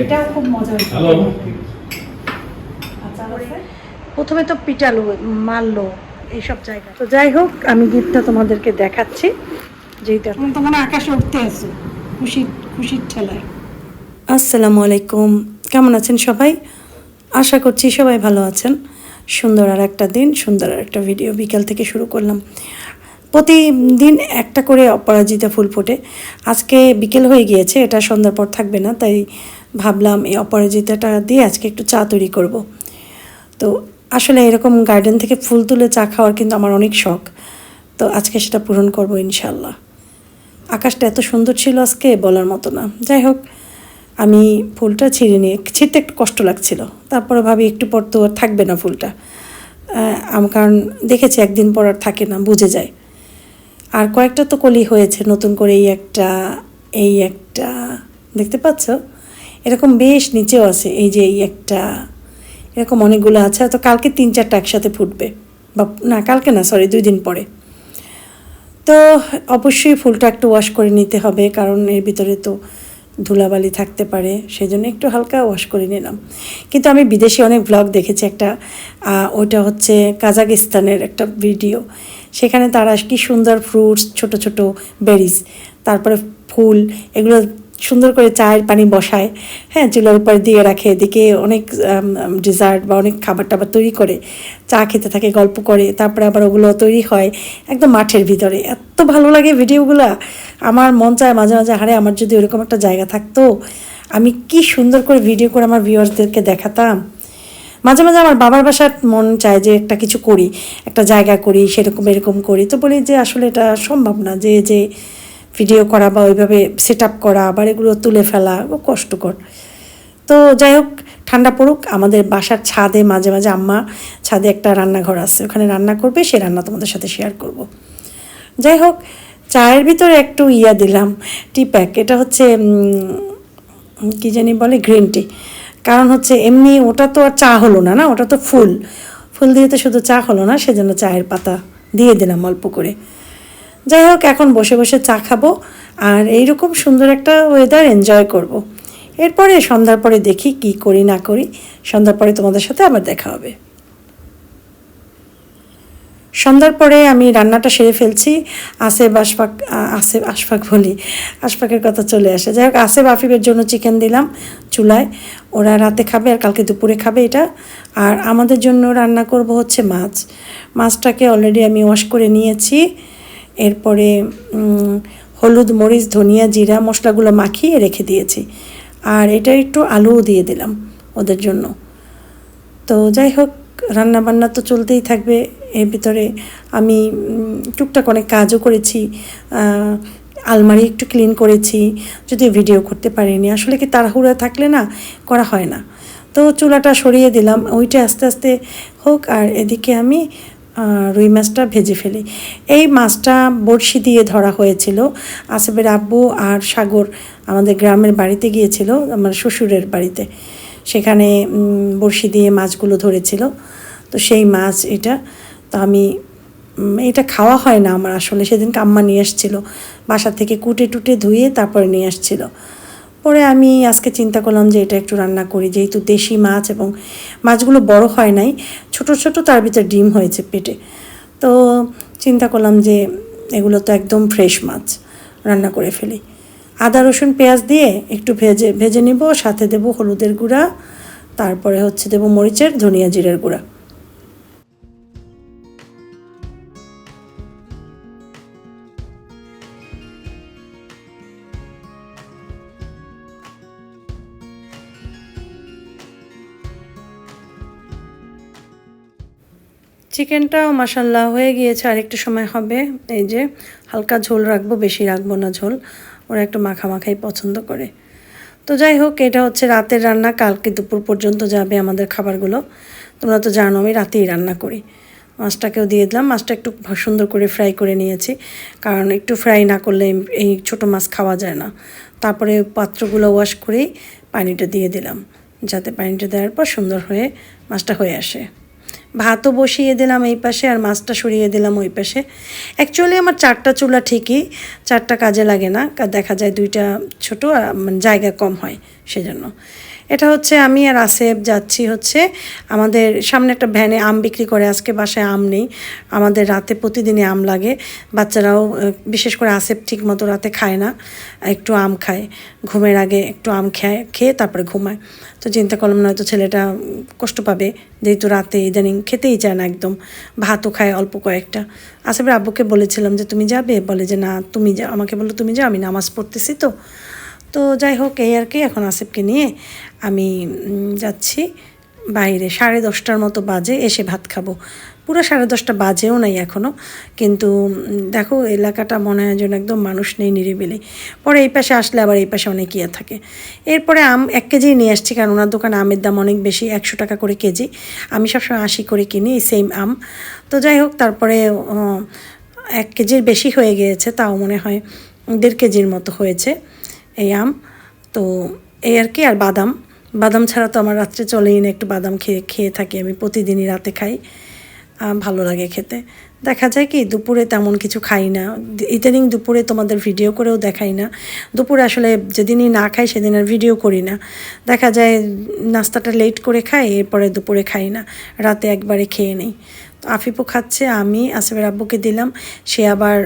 এটাও খুব মজা হয়েছে হ্যালো আচার আছে। প্রথমে তো পিটালো মারলো এইসব জায়গা তো যাই হোক আমি গিফটটা তোমাদেরকে দেখাচ্ছি। যেটা তোমার আকাশে উঠতে আছে খুশির খুশির ঠেলায়। আসসালামু আলাইকুম। কেমন আছেন সবাই? আশা করছি সবাই ভালো আছেন। সুন্দর আর একটা দিন, সুন্দর আর একটা ভিডিও বিকাল থেকে শুরু করলাম। প্রতিদিন একটা করে অপরাজিতা ফুল ফোটে। আজকে বিকেল হয়ে গিয়েছে, এটা সন্ধ্যার পর থাকবে না, তাই ভাবলাম এই অপরাজিতাটা দিয়ে আজকে একটু চা তৈরি করব। তো আসলে এরকম গার্ডেন থেকে ফুল তুলে চা খাওয়ার কিন্তু আমার অনেক শখ। তো আজকে সেটা পূরণ করব ইনশাল্লাহ আকাশটা এত সুন্দর ছিল আজকে, বলার মতো না। যাই হোক আমি ফুলটা ছিঁড়ে নিয়ে ছিঁড়তে একটু কষ্ট লাগছিল। তারপরে ভাবি একটু পর তো আর থাকবে না ফুলটা। আহ, আম কারণ দেখেছি একদিন পর আর থাকে না বুঝে যায়। আর কয়েকটা তো কলি হয়েছে নতুন করে এই একটা এই একটা দেখতে পাচ্ছ? এরকম বেশ নিচেও আছে এই যে এই একটা এরকম অনেকগুলো আছে তো কালকে তিন চারটা একসাথে ফুটবে। বা না কালকে না সরি দুই দিন পরে। তো অবশ্যই ফুলটা একটু ওয়াশ করে নিতে হবে কারণ এর ভিতরে তো ধুলাবালি থাকতে পারে সেই জন্য একটু হালকা ওয়াশ করে নিলাম। কিন্তু আমি বিদেশি অনেক ব্লগ দেখেছি একটা ওটা হচ্ছে কাজাকিস্তানের একটা ভিডিও সেখানে তারা কি সুন্দর ফ্রুটস ছোট ছোট বেরিজ তারপরে ফুল, এগুলো সুন্দর করে চায়ের পানি বসায় হ্যাঁ চুলার উপর দিয়ে রাখে, এদিকে অনেক ডিজার্ট বা অনেক খাবার টাবার তৈরি করে, চা খেতে থাকে, গল্প করে, তারপরে আবার ওগুলো তৈরি হয় একদম মাঠের ভিতরে। এত ভালো লাগে ভিডিওগুলো। আমার মন চায় মাঝে মাঝে হারে আমার যদি ওরকম একটা জায়গা থাকতো, আমি কি সুন্দর করে ভিডিও করে আমার ভিউয়ার্সদেরকে দেখাতাম? মাঝে মাঝে আমার বাবার বাসার মন চায় যে একটা কিছু করি, একটা জায়গা করি, সেরকম এরকম করি। তো বলি যে আসলে এটা সম্ভব না, যে যে ভিডিও করা বা ওইভাবে সেট আপ করা, আবার এগুলো তুলে ফেলা কষ্টকর। তো যাই হোক, ঠান্ডা পড়ুক, আমাদের বাসার ছাদে মাঝে মাঝে আম্মা ছাদে একটা রান্নাঘর আছে, ওখানে রান্না করবে, সে রান্না তোমাদের সাথে শেয়ার করব। যাই হোক, চায়ের ভিতরে একটু ইয়া দিলাম টি প্যাক এটা হচ্ছে কি জানি বলে গ্রিন টি কারণ হচ্ছে এমনি ওটা তো আর চা হলো না না? ওটা তো ফুল। ফুল দিয়ে তো শুধু চা হলো না, সেজন্য চায়ের পাতা দিয়ে দিলাম অল্প করে। যাই হোক, এখন বসে বসে চা খাব আর এইরকম সুন্দর একটা ওয়েদার এনজয় করব। এরপরে সন্ধ্যার পরে দেখি কি করি, না করি। সন্ধ্যার পরে তোমাদের সাথে আবার দেখা হবে। সন্ধ্যার পরে আমি রান্নাটা সেরে ফেলছি। আসেফ আশফাক আ- আসেফ আশফাক বলি, আশফাকের কথা চলে আসে। যাই হোক, আসেফ আফিফের জন্য চিকেন দিলাম চুলায়। ওরা রাতে খাবে আর কালকে দুপুরে খাবে এটা। আর আমাদের জন্য রান্না করব হচ্ছে মাছ। মাছটাকে অলরেডি আমি ওয়াশ করে নিয়েছি। এরপরে হলুদ, মরিচ, ধনিয়া, জিরা, মশলাগুলো মাখিয়ে রেখে দিয়েছি। আর এটা একটু আলুও দিয়ে দিলাম ওদের জন্য। তো যাই হোক, রান্নাবান্না তো চলতেই থাকবে। এর ভিতরে আমি টুকটাক অনেক কাজও করেছি। আলমারি একটু ক্লিন করেছি যদি ভিডিও করতে পারিনি। আসলে কি তাড়াহুড়া থাকলে না, করা হয় না। তো চুলাটা সরিয়ে দিলাম। ওইটা আস্তে আস্তে হোক, আর এদিকে আমি রুই মাছটা ভেজে ফেলি। এই মাছটা বড়শি দিয়ে ধরা হয়েছিল। আসবের আব্বু আর সাগর আমাদের গ্রামের বাড়িতে গিয়েছিল, আমার শ্বশুরের বাড়িতে। সেখানে বড়শি দিয়ে মাছগুলো ধরেছিল। তো সেই মাছ এটা, তো আমি এটা খাওয়া হয় না আমার আসলে, সেদিন কাম্মা নিয়ে আসছিল। বাসা থেকে কুটে টুটে ধুয়ে তারপরে নিয়ে আসছিল। পরে আমি আজকে চিন্তা করলাম যে এটা একটু রান্না করি, যেহেতু দেশি মাছ এবং মাছগুলো বড় হয় নাই, ছোট ছোট তার ভিতরে ডিম হয়েছে পেটে। তো চিন্তা করলাম যে এগুলো তো একদম ফ্রেশ মাছ, রান্না করে ফেলি। আদা, রসুন, পেঁয়াজ দিয়ে একটু ভেজে ভেজে নেব, সাথে দেব হলুদের গুঁড়া, তারপরে হচ্ছে দেব মরিচের, ধনিয়া জিরের গুঁড়া। চিকেনটাও মাসাল্লাহ হয়ে গিয়েছে। আর একটু সময় হবে। এই যে হালকা ঝোল রাখব, বেশি রাখব না ঝোল। ওরা একটু মাখা মাখাই পছন্দ করে। তো যাই হোক, এটা হচ্ছে রাতের রান্না। কালকে দুপুর পর্যন্ত যাবে আমাদের খাবারগুলো। তোমরা তো জানো, আমি রাতেই রান্না করি। মাছটাকেও দিয়ে দিলাম। মাছটা একটু সুন্দর করে ফ্রাই করে নিয়েছি। কারণ একটু ফ্রাই না করলে এই ছোটো মাছ খাওয়া যায় না। তারপরে পাত্রগুলো ওয়াশ করেই পানিটা দিয়ে দিলাম। যাতে পানিটা দেওয়ার পর সুন্দর হয়ে মাছটা হয়ে আসে। ভাতও বসিয়ে দিলাম এই পাশে আর মাছটা সরিয়ে দিলাম ওই পাশে। অ্যাকচুয়ালি আমার চারটা চুলা ঠিকই, চারটা কাজে লাগে না দেখা যায় দুইটা ছোট আর মানে জায়গা কম হয় সেজন্য। এটা হচ্ছে আমি আর আসেফ যাচ্ছি হচ্ছে আমাদের সামনে একটা ভ্যানে আম বিক্রি করে, আজকে বাসায় আম নেই। আমাদের রাতে প্রতিদিনই আম লাগে। বাচ্চারাও বিশেষ করে আসেফ ঠিক মতো রাতে খায় না, একটু আম খায়। ঘুমের আগে একটু আম খায়, খেয়ে তারপরে ঘুমায়। তো চিন্তা করলাম না নয়তো ছেলেটা কষ্ট পাবে, যেহেতু রাতে ইদানিং খেতেই চায় না একদম। ভাতও খায় অল্প কয়েকটা। আসেফের আব্বুকে বলেছিলাম যে, তুমি যাবে? বলে যে, না, তুমি যা আমাকে বলল, তুমি যাও, আমি নামাজ পড়তেছি তো। তো যাই হোক, এই আর কি, এখন আসিফকে নিয়ে আমি যাচ্ছি। বাইরে সাড়ে দশটার মতো বাজে, এসে ভাত খাব। পুরো সাড়ে দশটা বাজেও নাই এখনও কিন্তু দেখো, এলাকাটা মনে হয় যেন একদম মানুষ নেই, নিরিবিলি। পরে এই পাশে আসলে আবার এই পাশে অনেক ইয়ে থাকে। এরপরে আম এক কেজি নিয়ে আসছি, কারণ ওনার দোকানে আমের দাম অনেক বেশি, একশো টাকা করে কেজি। আমি সবসময় আশি করে কিনি এই সেম আম। তো যাই হোক, তারপরে এক কেজির বেশি হয়ে গিয়েছে, তাও মনে হয় দেড় কেজির মতো হয়েছে এই আম। তো এই আর কি, আর বাদাম। বাদাম ছাড়া তো আমার রাত্রে চলেই না, একটু বাদাম খেয়ে খেয়ে থাকি আমি, প্রতিদিনই রাতে খাই। ভালো লাগে খেতে। দেখা যায় কি, দুপুরে তেমন কিছু খাই না। ইদানিং দুপুরে তোমাদের ভিডিও করেও দেখাই না। দুপুরে আসলে যেদিনই না খাই, সেদিন আর ভিডিও করি না। দেখা যায় নাস্তাটা লেট করে খাই, এরপরে দুপুরে খাই না। রাতে একবারে খেয়ে নেই। তো আফিপও খাচ্ছে, আমি, আসিফের আব্বুকে দিলাম। সে আবার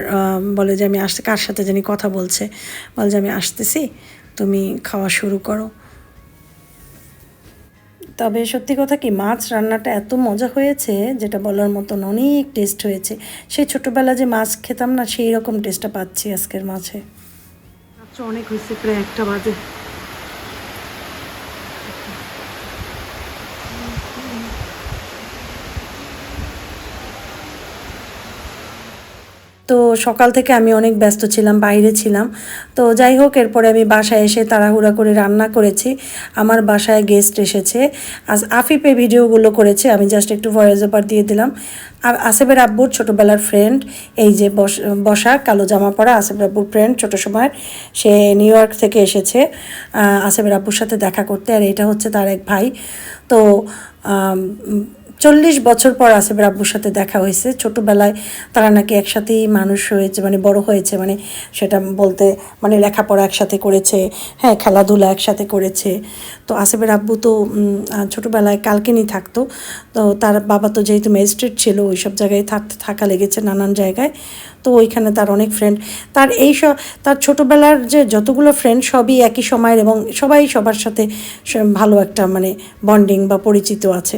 বলে যে, আমি আসতে কার সাথে জানি কথা বলছে? বলে যে, আমি আসতেছি, তুমি খাওয়া শুরু করো। তবে সত্যি কথা কি, মাছ রান্নাটা এত মজা হয়েছে, যেটা বলার মতন অনেক টেস্ট হয়েছে। সেই ছোটোবেলা যে মাছ খেতাম না, সেই রকম টেস্টটা পাচ্ছি আজকের মাছে। অনেক হয়েছে, প্রায় একটা বাজে। তো সকাল থেকে আমি অনেক ব্যস্ত ছিলাম, বাইরে ছিলাম। তো যাই হোক, এরপরে আমি বাসায় এসে তাড়াহুড়া করে রান্না করেছি। আমার বাসায় গেস্ট এসেছে। আজ আফিপে ভিডিওগুলো করেছে, আমি জাস্ট একটু ভয়েস ওভার দিয়ে দিলাম। আর আসেফের আব্বুর ছোটোবেলার ফ্রেন্ড এই যে বস কালো জামা পরা আসেফের আব্বুর ফ্রেন্ড ছোটো সময় সে নিউ ইয়র্ক থেকে এসেছে। আসেফের আব্বুর সাথে দেখা করতে, আর এটা হচ্ছে তার এক ভাই। তো চল্লিশ বছর পর আসিফের আব্বুর সাথে দেখা হয়েছে। ছোটোবেলায় তারা নাকি একসাথেই মানুষ হয়েছে মানে বড় হয়েছে মানে সেটা বলতে মানে লেখাপড়া একসাথে করেছে হ্যাঁ খেলাধুলা একসাথে করেছে। তো আসিফের আব্বু তো ছোটোবেলায় কালকিনি থাকতো। তো তার বাবা তো যেহেতু ম্যাজিস্ট্রেট ছিল ওই সব জায়গায় থাকতে থাকা লেগেছে নানান জায়গায়। তো ওইখানে তার অনেক ফ্রেন্ড তার এই সব তার ছোটোবেলার যে যতগুলো ফ্রেন্ড সবই একই সময়ের এবং সবাই সবার সাথে ভালো একটা মানে বন্ডিং বা পরিচিত আছে।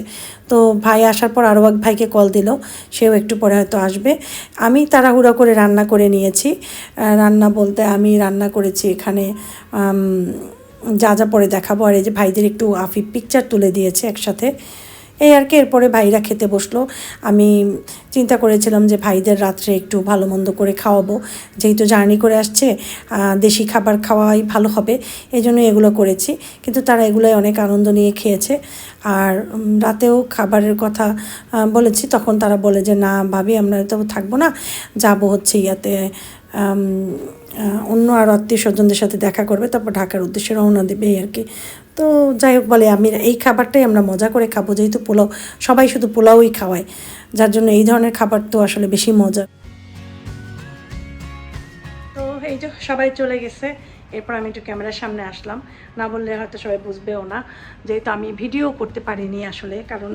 তো ভাই আসার পর আরও এক ভাইকে কল দিল, সেও একটু পরে হয়তো আসবে। আমি তাড়াহুড়া করে রান্না করে নিয়েছি। রান্না বলতে আমি রান্না করেছি এখানে যা যা পরে দেখাবো। আর এই যে ভাইদের একটু আফিফ পিকচার তুলে দিয়েছে একসাথে। এই আর কি, এরপরে ভাইরা খেতে বসল। আমি চিন্তা করেছিলাম যে ভাইদের রাত্রে একটু ভালো মন্দ করে খাওয়াবো। যেহেতু জার্নি করে আসছে দেশি খাবার খাওয়াই ভালো হবে এই জন্য এগুলো করেছি। কিন্তু তারা এগুলোই অনেক আনন্দ নিয়ে খেয়েছে। আর রাতেও খাবারের কথা বলেছি, তখন তারা বলে যে, না ভাবি, আমরা তো থাকব না, যাব হচ্ছে ইয়াতে। অন্য আর আত্মীয় স্বজনদের সাথে দেখা করবে, তারপর ঢাকার উদ্দেশ্যে রওনা দেবে এই আর কি। তো যাই হোক বলে, আমি এই খাবারটাই আমরা মজা করে খাব। যেহেতু পোলাও, সবাই শুধু পোলাওই খাওয়ায়, যার জন্য এই ধরনের খাবার তো আসলে বেশি মজা। তো এই যে সবাই চলে গেছে এরপর আমি একটু ক্যামেরার সামনে আসলাম। না বললে হয়তো সবাই বুঝবেও না, যেহেতু আমি ভিডিও করতে পারিনি আসলে, কারণ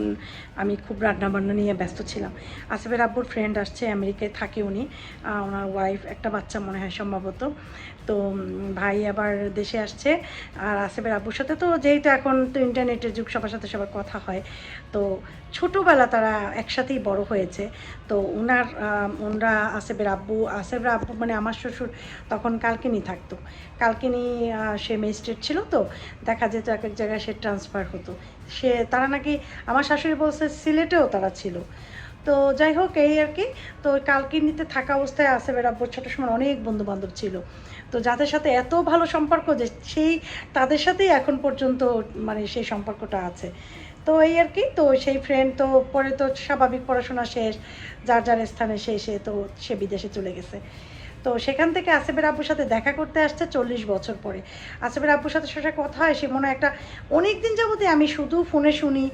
আমি খুব রান্না বান্না নিয়ে ব্যস্ত ছিলাম। আসিফের আব্বুর ফ্রেন্ড আসছে আমেরিকায়, থাকে উনি। ওনার ওয়াইফ একটা বাচ্চা মনে হয় সম্ভবত। তো ভাই আবার দেশে আসছে। আর আসিফের আব্বুর সাথে তো যেহেতু এখন তো ইন্টারনেটের যুগ, সবার সাথে সবার কথা হয়। তো ছোটোবেলা তারা একসাথেই বড় হয়েছে। তো ওনার ওনারা আসেফের আব্বু আসেফের আব্বু মানে আমার শ্বশুর তখন কালকিনি থাকতো। কালকিনি সে ম্যাজিস্ট্রেট ছিল তো, দেখা যেত এক এক জায়গায় সে ট্রান্সফার হতো। সে, তারা নাকি, আমার শাশুড়ি বলছে সিলেটেও তারা ছিল। তো যাই হোক, এই আর কি, তো কালকিনিতে থাকা অবস্থায় আসেফের আব্বুর ছোটো সময় অনেক বন্ধু বান্ধব ছিল। তো যাদের সাথে এত ভালো সম্পর্ক যে, সেই তাদের সাথেই এখন পর্যন্ত মানে সেই সম্পর্কটা আছে। তো এই আর কি, তো সেই ফ্রেন্ড তো পরে তো স্বাভাবিক পড়াশোনা শেষ, যার যার স্থানে সে তো, সে বিদেশে চলে গেছে। তো সেখান থেকে আসিফের আব্বুর সাথে দেখা করতে আসছে চল্লিশ বছর পরে। আসিফের আব্বুর সাথে সাথে কথা হয়, সে মনে একটা অনেক দিন যাবতে আমি শুধু ফোনে শুনি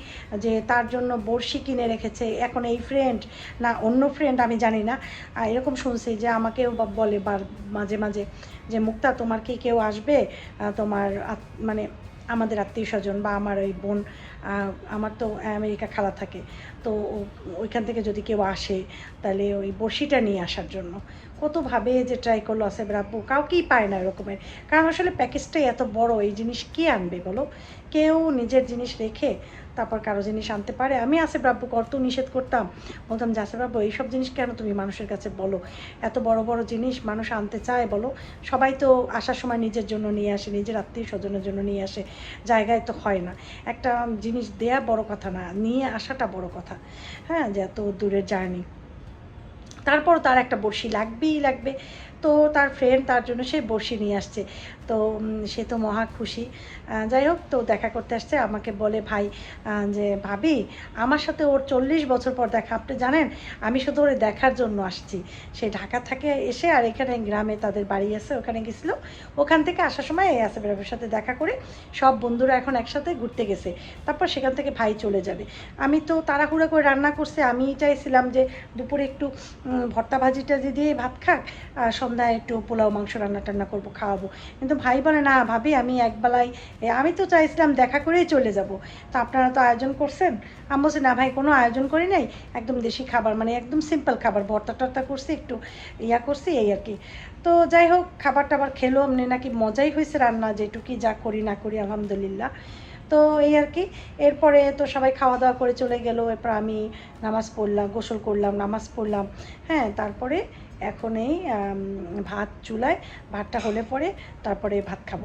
যে তার জন্য বড়শি কিনে রেখেছে, এখন এই ফ্রেন্ড না অন্য ফ্রেন্ড আমি জানি না। এরকম শুনছি যে আমাকেও বলে বার, মাঝে মাঝে যে, মুক্তা, তোমার কি কেউ আসবে? তোমার মানে আমাদের আত্মীয় স্বজন বা আমার ওই বোন আমার তো আমেরিকা খালা থাকে, তো ওইখান থেকে যদি কেউ আসে, তাহলে ওই বড়শিটা নিয়ে আসার জন্য। কতভাবে যে ট্রাই করল আসে আব্বু কাউকেই পায় না এরকমের। কারণ আসলে প্যাকেজটাই এত বড়, এই জিনিস কে আনবে বলো? কেউ নিজের জিনিস রেখে তারপর কারও জিনিস আনতে পারে। আমি আসিফ রাব্বু কত নিষেধ করতাম। বলতাম, যে আসিফ রাব্বু, এইসব জিনিস কেন তুমি মানুষের কাছে বলো? এত বড় বড় জিনিস মানুষ আনতে চায় বলো? সবাই তো আসার সময় নিজের জন্য নিয়ে আসে, নিজের আত্মীয় স্বজনের জন্য নিয়ে আসে। জায়গায় তো হয় না। একটা জিনিস দেয়া বড় কথা না, নিয়ে আসাটা বড় কথা। হ্যাঁ যে এত দূরের জার্নি। তারপর তার একটা বড়শি লাগবেই লাগবে। তো তার ফ্রেন্ড তার জন্য সে বড়শি নিয়ে আসছে। তো সে তো মহা খুশি। যাই হোক, তো দেখা করতে আসছে, আমাকে বলে, ভাই যে ভাবি, আমার সাথে ওর চল্লিশ বছর পর দেখা। আপনি জানেন, আমি শুধু ওরে দেখার জন্য আসছি। সে ঢাকা থেকে এসে আর এখানে গ্রামে তাদের বাড়ি আছে, ওখানে গেছিল। ওখান থেকে আসার সময় এই আসিফ রাবের সাথে দেখা করে সব বন্ধুরা এখন একসাথে ঘুরতে গেছে। তারপর সেখান থেকে ভাই চলে যাবে। আমি তো তাড়াহুড়া করে রান্না করছে। আমি চাইছিলাম যে দুপুরে একটু ভর্তা ভাজি টাজি দিয়ে ভাত খাক, আর সন্ধ্যায় একটু পোলাও, মাংস রান্না টান্না করব, খাওয়াবো। কিন্তু ভাই বলে, না ভাবি, আমি একবেলায় আমি তো চাইছিলাম দেখা করেই চলে যাব। তা আপনারা তো আয়োজন করছেন? আমি বলছি, না ভাই, কোনো আয়োজন করি নাই। একদম দেশি খাবার মানে একদম সিম্পল খাবার ভর্তা টর্তা করছি, একটু ইয়া করছি, এই আর কি। তো যাই হোক খাবার টাবার খেলো, এমনি নাকি মজাই হয়েছে রান্না যেটুকুই যা করি না করি, আলহামদুলিল্লাহ। তো এই আর কি। এরপরে তো সবাই খাওয়া দাওয়া করে চলে গেল। এরপর আমি নামাজ পড়লাম, গোসল করলাম, নামাজ পড়লাম। হ্যাঁ তারপরে এখন এই ভাত চুলায়, ভাতটা হলে পরে তারপরে ভাত খাব।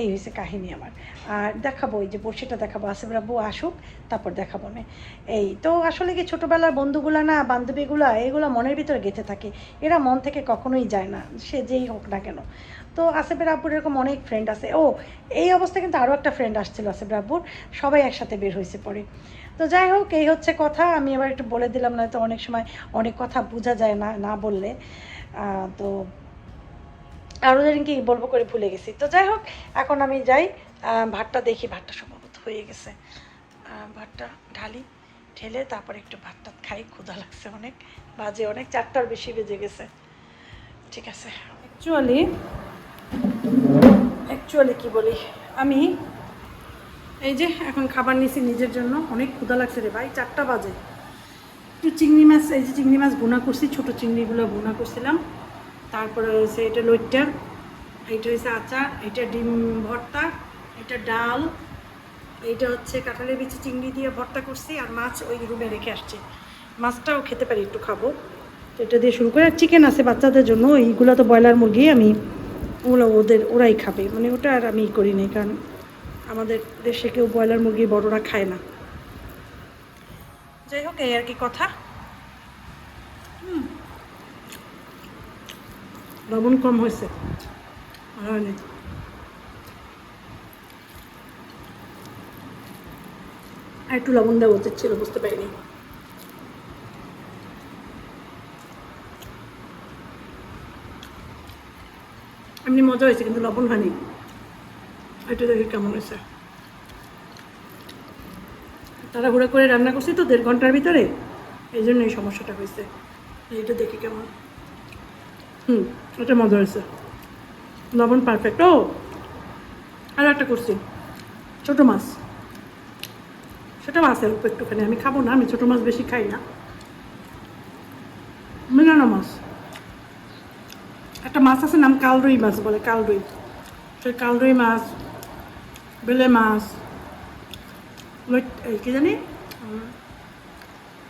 এই হয়েছে কাহিনী আমার। আর দেখাবো এই যে বড়শিটা দেখাবো। আসিফ রাব্বু আসুক, তারপর দেখাবো না এই তো আসলে কি ছোটোবেলার বন্ধুগুলা না, বান্ধবীগুলা, এগুলো মনের ভিতরে গেঁথে থাকে। এরা মন থেকে কখনোই যায় না। সে যেই হোক না কেন। তো আসিফের আব্বুর এরকম অনেক ফ্রেন্ড আছে। ও, এই অবস্থায় কিন্তু আরও একটা ফ্রেন্ড আসছিল আসিফ আব্বুর। সবাই একসাথে বের হয়েছে পরে। তো যাই হোক, এই হচ্ছে কথা। আমি এবার একটু বলে দিলাম না তো অনেক সময় অনেক কথা বোঝা যায় না না বললে। তো আরও জানি কি বলব করে ভুলে গেছি। তো যাই হোক, এখন আমি যাই। ভাতটা দেখি, ভাতটা সম্ভবত হয়ে গেছে। ভাতটা ঢালি, ঢেলে তারপরে একটু ভাত টাত খাই। ক্ষুধা লাগছে অনেক। বাজে অনেক, চারটার বেশি বেজে গেছে। ঠিক আছে। অ্যাকচুয়ালি অ্যাকচুয়ালি কি বলি? আমি এই যে এখন খাবার নিয়েছি নিজের জন্য, অনেক ক্ষুধা লাগছে রে ভাই, চারটা বাজে। একটু চিংড়ি মাছ, এই যে চিংড়ি মাছ বোনা করছি, ছোটো চিংড়িগুলো বোনা করছিলাম। তারপরে হয়েছে এটা লইট্টা এইটা হয়েছে আচার এটা ডিম ভর্তা, এটা ডাল, এইটা হচ্ছে কাঁঠালের বিচি চিংড়ি দিয়ে ভর্তা করছি, আর মাছ ওই রুমে রেখে আসছি। মাছটাও খেতে পারি, একটু খাব। তো এটা দিয়ে শুরু করে। আর চিকেন আছে বাচ্চাদের জন্য, এইগুলো তো ব্রয়লার মুরগি, আমি ওগুলো ওদের, ওরাই খাবে। মানে ওটা আর আমি করি নাই, কারণ আমাদের দেশে কেউ ব্রয়লার মুরগি বড়রা খায় না। যাই হোক, এই আর কি কথা। লবণ কম হয়েছে। আর একটু লবণ দেওয়া উচিত ছিল, বুঝতে পারিনি। এমনি মজা হয়েছে, কিন্তু লবণ হয়নি। এটা দেখি কেমন হয়েছে। তাড়াহুড়া করে রান্না করছি তো দেড় ঘণ্টার ভিতরে, এই জন্য এই সমস্যাটা হয়েছে। এইটা দেখি কেমন। হুম, এটা মজা হয়েছে। লবণ পারফেক্ট ও, আর একটা করছি। ছোটো মাছ। সেটা মাছের উপর একটুখানি। আমি খাব না, আমি ছোটো মাছ বেশি খাই না। মিলানো মাছ। একটা মাছ আছে নাম কালরুই মাছ বলে কালরুই। সেই কালরুই মাছ বেলে মাছ এই কি জানি?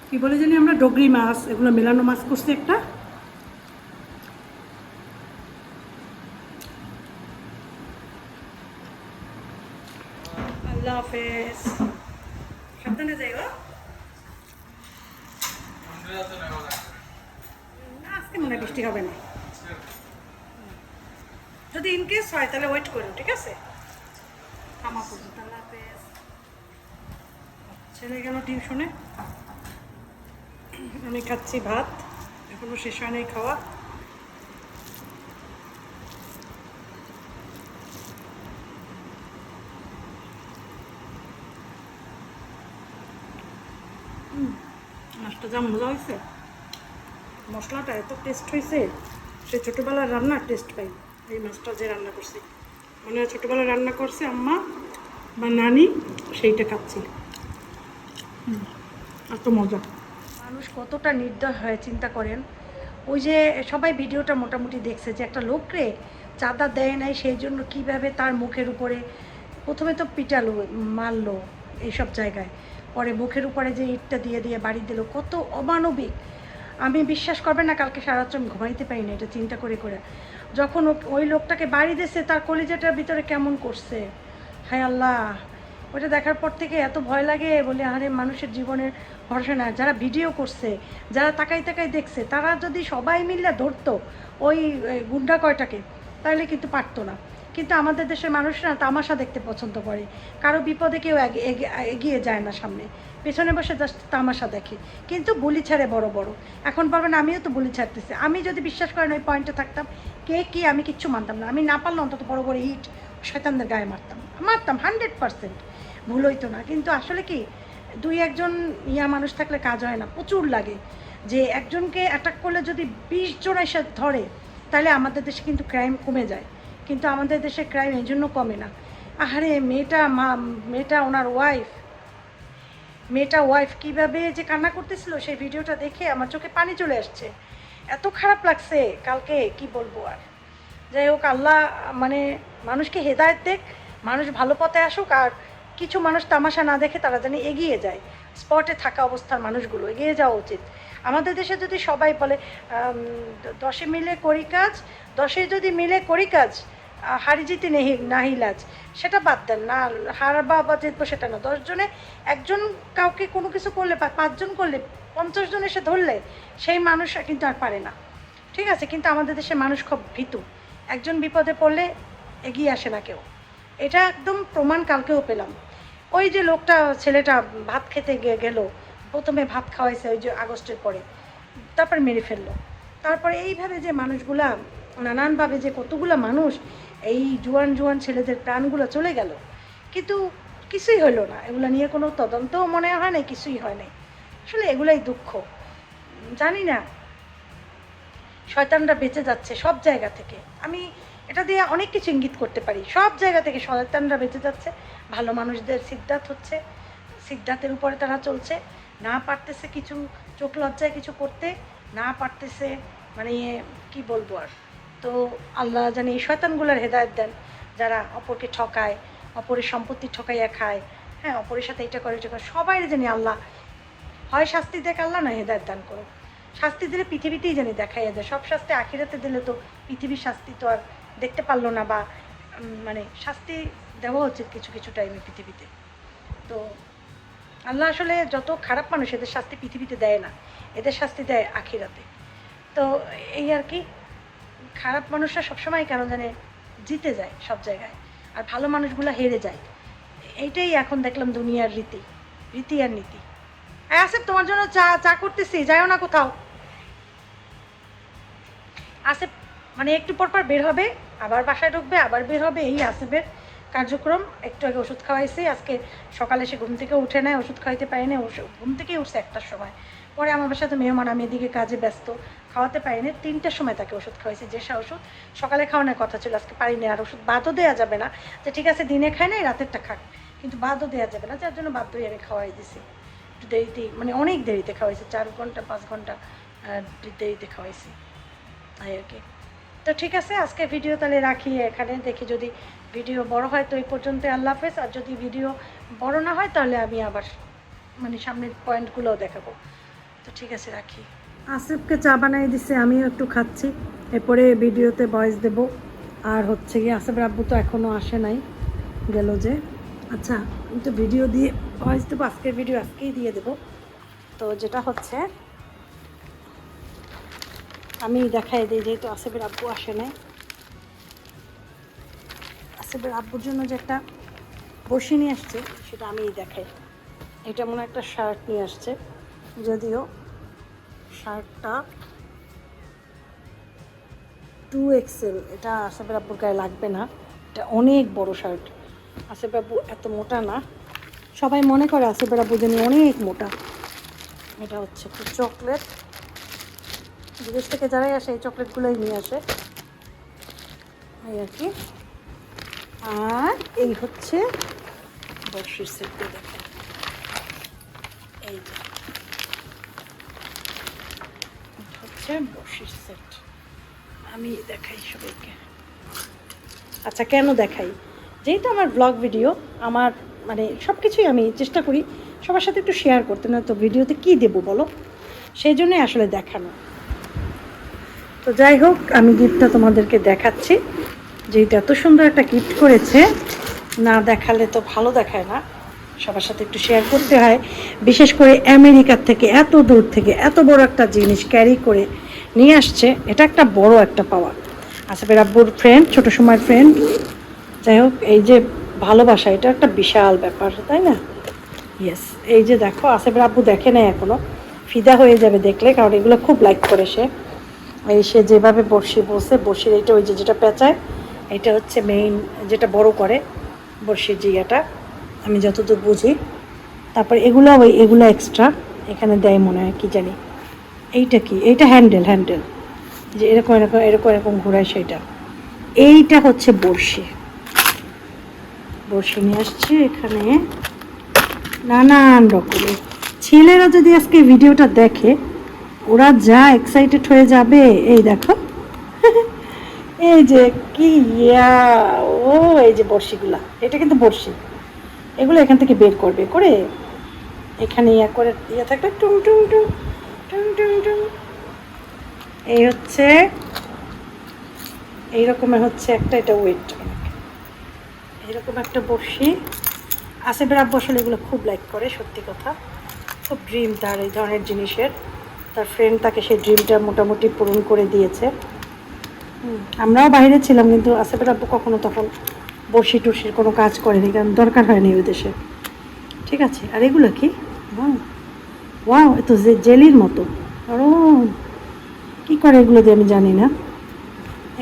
কি বলে জানি আমরা? ডগরি মাছ এগুলো মেলানো মাছ করছি একটা। আল্লাহ হাফেজ। সাবধানে যাই আজকে মনে বৃষ্টি হবে না। যদি ইনকেস হয় তাহলে ওয়েট করো ঠিক আছে? আমার ছেলে গেল টিউশনে আমি খাচ্ছি ভাত এখনও শেষ হয় নাই খাওয়া। মাছটা যা মজা হয়েছে। মশলাটা এত টেস্ট হয়েছে সে ছোটোবেলার রান্নার টেস্ট পাই। এই মাছটা যে রান্না করছি। মানে ছোটোবেলায় রান্না করছে আম্মা বা নানি, সেইটা খাচ্ছি। এত মজা। মানুষ কতটা নির্দয় হয়, চিন্তা করেন। ওই যে সবাই ভিডিওটা মোটামুটি দেখছে যে একটা লোকরে চাঁদা দেয় নাই, সেই জন্য কীভাবে তার মুখের উপরে প্রথমে তো পিটালো, মারলো এইসব জায়গায়। পরে মুখের উপরে যে ইটটা দিয়ে দিয়ে বাড়ি দিল, কত অমানবিক। আমি বিশ্বাস করবেন না, কালকে সারা আমি ঘুমাইতে পারি না, এটা চিন্তা করে করে। যখন ওই লোকটাকে বাড়ি দিয়েছে, তার কলিজাটার ভিতরে কেমন করছে? হায় আল্লাহ। ওটা দেখার পর থেকে এত ভয় লাগে বলে, আরে, মানুষের জীবনের ভরসা না যারা ভিডিও করছে, যারা তাকাই তাকাই দেখছে, তারা যদি সবাই মিলে ধরতো ওই গুন্ডা কয়টাকে, তাহলে কিন্তু পারতো না। কিন্তু আমাদের দেশের মানুষরা তামাশা দেখতে পছন্দ করে। কারও বিপদে কেউ এগি- এগি- এগিয়ে যায় না সামনে। পেছনে বসে জাস্ট তামাশা দেখে। কিন্তু বুলি ছাড়ে বড় বড়। এখন পারবেন আমিও তো বুলি ছাড়তেছি। আমি যদি বিশ্বাস করেন ওই পয়েন্টে থাকতাম কে কে আমি কিচ্ছু মানতাম না। আমি না পারলে অন্তত বড় বড় ইট শয়তানদের গায়ে মারতাম। মারতাম হান্ড্রেড পার্সেন্ট ভুল হইতো না। কিন্তু আসলে কি, দুই একজন ইয়া মানুষ থাকলে কাজ হয় না। প্রচুর লাগে। যে একজনকে অ্যাটাক করলে যদি বিশ জন এসে ধরে, তাহলে আমাদের দেশে কিন্তু ক্রাইম কমে যায়। কিন্তু আমাদের দেশে ক্রাইম এই জন্য কমে না। আহারে, মেয়েটা মা, মেয়েটা ওনার ওয়াইফ মেয়েটা ওয়াইফ কীভাবে যে কান্না করতেছিল, সেই ভিডিওটা দেখে আমার চোখে পানি চলে আসছে। এত খারাপ লাগছে কালকে, কি বলব আর? যাই হোক, আল্লাহ মানে মানুষকে হেদায়ত দেখ, মানুষ ভালো পথে আসুক, আর কিছু মানুষ তামাশা না দেখে তারা যেন এগিয়ে যায়। স্পটে থাকা অবস্থার মানুষগুলো, এগিয়ে যাওয়া উচিত। আমাদের দেশে যদি সবাই বলে দশে মিলে করি কাজ, দশে যদি মিলে করি কাজ হারি জিতে নেহি নাহিলাজ সেটা বাদ দেন, না, হারবা বা জিতবো সেটা না। দশজনে একজন কাউকে কোনো কিছু করলে পাঁচজন করলে, পঞ্চাশ জন এসে ধরলে, সেই মানুষ কিন্তু আর পারে না। ঠিক আছে, কিন্তু আমাদের দেশে মানুষ খুব ভীতু। একজন বিপদে পড়লে এগিয়ে আসে না কেউ। এটা একদম প্রমাণ কালকেও পেলাম। ওই যে লোকটা, ছেলেটা ভাত খেতে গে- গেল, প্রথমে ভাত খাওয়াইছে ওই যে আগস্টের পরে। তারপর মেরে ফেলল। তারপরে এইভাবে যে মানুষগুলা, নানানভাবে যে কতগুলো মানুষ এই জুয়ান জুয়ান ছেলেদের প্রাণগুলো চলে গেল। কিন্তু কিছুই হলো না। এগুলো নিয়ে কোনো তদন্তও মনে হয় না কিছুই হয় নাই। আসলে এগুলাই দুঃখ। জানি না। শয়তানরা বেঁচে যাচ্ছে সব জায়গা থেকে। আমি এটা দিয়ে অনেক কিছু ইঙ্গিত করতে পারি। সব জায়গা থেকে শয়তানরা বেঁচে যাচ্ছে, ভালো মানুষদের সিদ্ধাত হচ্ছে, সিদ্ধাতের উপরে তারা চলছে। না পারতেছে কিছু চোখ লজ্জায় কিছু করতে, না পারতেছে মানে কি বলব আর? তো আল্লাহ জানি এই শয়তানগুলোর হেদায়ত দেন। যারা অপরকে ঠকায়, অপরের সম্পত্তি ঠকাইয়া খায় হ্যাঁ অপরের সাথে এটা করে এটা করে, সবাই জানি আল্লাহ। হয় শাস্তি দেখ আল্লাহ না হেদায়ত দান করো শাস্তি দিলে পৃথিবীতেই জানি দেখাইয়া যায়। সব শাস্তি আখিরাতে দিলে তো পৃথিবীর শাস্তি তো আর দেখতে পারল না বা মানে শাস্তি দেওয়া উচিত কিছু কিছু টাইমে পৃথিবীতে। তো আল্লাহ আসলে যত খারাপ মানুষ, এদের শাস্তি পৃথিবীতে দেয় না। এদের শাস্তি দেয় আখিরাতে। তো এই আর কি খারাপ মানুষরা সবসময় কেন জানে জিতে যায় সব জায়গায়। আর ভালো মানুষগুলো হেরে যায়। এইটাই এখন দেখলাম দুনিয়ার রীতি রীতি আর নীতি। আসিফ, তোমার জন্য চা চা করতেছি, যাইও না কোথাও। আসিফ মানে একটু পর পর বের হবে, আবার বাসায় ঢুকবে, আবার বের হবে, এই আসিফের কার্যক্রম। একটু আগে ওষুধ খাওয়াইছি, আজকে সকালে সে ঘুম থেকে উঠে নেয় ওষুধ খাওয়াইতে পারিনি ওষুধ, ঘুম থেকেই উঠছে একটার সময়। পরে আমার বাসায় তো মেহমান, আমি এদিকে কাজে ব্যস্ত। খাওয়াতে পারিনি, তিনটার সময় তাকে ওষুধ খাওয়াইছি, যে ওষুধ সকালে খাওয়ানোর কথা ছিল, আজকে পারিনি আর ওষুধ বাদও দেওয়া যাবে না, যে ঠিক আছে দিনে খায় নাই, রাতেরটা খাক, কিন্তু বাদও দেওয়া যাবে না, যার জন্য বাধ্য আমি খাওয়াই দিছি। একটু দেরিতেই মানে অনেক দেরিতে খাওয়াইছি, চার ঘণ্টা, পাঁচ ঘণ্টা দেরিতে খাওয়াইছি, তাই আর কি। তো ঠিক আছে, আজকে ভিডিও তাহলে রাখি এখানে, দেখি যদি ভিডিও বড় হয় তো এই পর্যন্ত আল্লাহ হাফেজ, আর যদি ভিডিও বড় না হয় তাহলে আমি আবার মানে সামনের পয়েন্টগুলোও দেখাবো। তো ঠিক আছে, রাখি। আসিফকে চা বানাই দিছে, আমিও একটু খাচ্ছি। এরপরে ভিডিওতে ভয়েস দেব। আর হচ্ছে গিয়ে আসিফ রাব্বু তো এখনও আসে নাই, গেল যে। আচ্ছা আমি তো ভিডিও দিয়ে ভয়েস দেবো, আজকের ভিডিও আজকেই দিয়ে দেবো। তো যেটা হচ্ছে, আমি দেখাই দিই, যেহেতু আসিফের আব্বু আসে নাই। আসিফের আব্বুর জন্য যে একটা বসি নিয়ে আসছে, সেটা আমিই দেখাই। এটা মনে একটা শার্ট নিয়ে আসছে। যদিও শার্টটা টু এক্সেল এটা আসিফের আব্বুর গায়ে লাগবে না। এটা অনেক বড় শার্ট। আসিফ আব্বু এত মোটা না। সবাই মনে করে আসিফের আব্বু যেন অনেক মোটা। এটা হচ্ছে একটু চকলেট বিদেশ থেকে যারাই আসে, এই চকলেটগুলোই নিয়ে আসে। এই আর কি। আর এই হচ্ছে বর্ষির সেটটা দেখেন। এই যে এটা হচ্ছে বর্ষির সেট। আমি দেখাই সবাইকে। আচ্ছা কেন দেখাই? যেহেতু আমার ব্লগ ভিডিও আমার মানে সব কিছুই আমি চেষ্টা করি সবার সাথে একটু শেয়ার করতে, না তো ভিডিওতে কী দেবো বলো? সেই জন্যই আসলে দেখানো। তো যাই হোক, আমি গিফটটা তোমাদেরকে দেখাচ্ছি। যেহেতু এত সুন্দর একটা গিফট করেছে, না দেখালে তো ভালো দেখায় না। সবার সাথে একটু শেয়ার করতে হয়। বিশেষ করে আমেরিকার থেকে এত দূর থেকে এত বড় একটা জিনিস ক্যারি করে নিয়ে আসছে, এটা একটা বড় একটা পাওয়া আসিফের আব্বুর ফ্রেন্ড ছোট সময় ফ্রেন্ড যাই হোক, এই যে ভালোবাসা, এটা একটা বিশাল ব্যাপার, তাই না? ইয়েস এই যে দেখো, আসিফের আব্বু দেখে নাই এখনও। ফিদা হয়ে যাবে দেখলে, কারণ এগুলো খুব লাইক করে সে। এই সে যেভাবে বড়শি বসে বড়শির এইটা ওই যে যেটা পেঁচায়, এটা হচ্ছে মেইন যেটা বড় করে বড়শির জিয়াটা। আমি যতদূর বুঝি। তারপর এগুলো ওই, এগুলো এক্সট্রা এখানে দেয় মনে হয়, কি জানি। এইটা কি? এইটা হ্যান্ডেল হ্যান্ডেল যে এরকম এরকম এরকম এরকম ঘোরায় সেটা। এইটা হচ্ছে বড়শি। বড়শি নিয়ে আসছে এখানে। নানান রকমের। ছেলেরা যদি আজকে ভিডিওটা দেখে, ওরা যা এক্সাইটেড হয়ে যাবে, এই দেখো। এই যে কি ইয়া, ও, এই যে বড়শিগুলা। এটা কিন্তু বড়শি। এগুলো এখান থেকে বের করবে, করে এখানে ইয়া করে ইয়ে থাকবে, টুং টুং টুং টুং টুং টুং। এই হচ্ছে এই রকমের হচ্ছে একটা এটা ওয়েট এইরকম একটা বড়শি। আসিফের আব্বু আসলে এগুলো খুব লাইক করে, সত্যি কথা। খুব ড্রিম তার এই ধরনের জিনিসের। তার ফ্রেন্ড তাকে সেই ড্রিমটা মোটামুটি পূরণ করে দিয়েছে। আমরাও বাইরে ছিলাম, কিন্তু আসিফের আব্বু কখনো তখন বড়শি টুসির কোনো কাজ করেনি, কারণ দরকার হয়নি ওই দেশে। ঠিক আছে, আর এগুলো কি? ওয়াও এ তো জেলির মতো। আরও কী করে এগুলো দিয়ে আমি জানি না।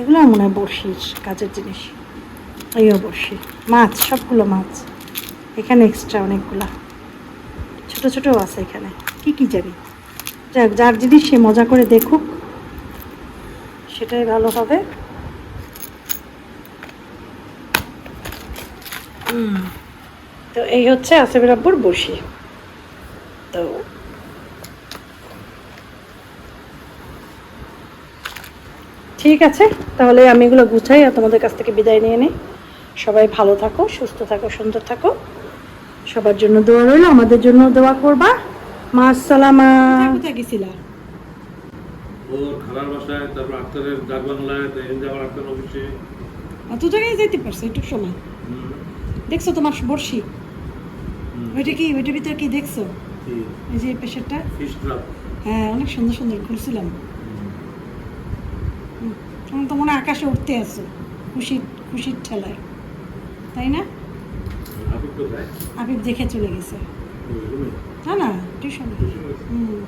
এগুলো মনে হয় বড়শির কাজের জিনিস। এই বড়শি। মাছ, সবগুলো মাছ। এখানে এক্সট্রা অনেকগুলা। ছোট ছোটও আছে এখানে। কি কি জানি। যাক, যার জিনিস সে মজা করে দেখুক, সেটাই ভালো হবে। তো এই হচ্ছে আসিফের আব্বুর বসি। তো ঠিক আছে তাহলে আমি এগুলো গুছাই আর তোমাদের কাছ থেকে বিদায় নিয়ে নিই। সবাই ভালো থাকো সুস্থ থাকো সুন্দর থাকো। সবার জন্য দোয়া রইল আমাদের জন্য দোয়া করবা। মা সালামা কোথায় গেছিলা? ও খালার বাসায় তারপর আক্তারের ডাক বাংলায় দেন যাওয়ার আক্তার অফিসে অত জায়গায় যেতে পারছ একটু সময়? দেখছ তোমার বর্ষি ওইটা কি ওইটার ভিতরে কি দেখছ? এই যে পেশারটা হ্যাঁ অনেক সুন্দর সুন্দর খুলছিলাম। তখন তো মনে আকাশে উঠতে আছো খুশির খুশির ঠেলায়। তাই না? আবির দেখে চলে গেছে। না না টিউশন। হুম।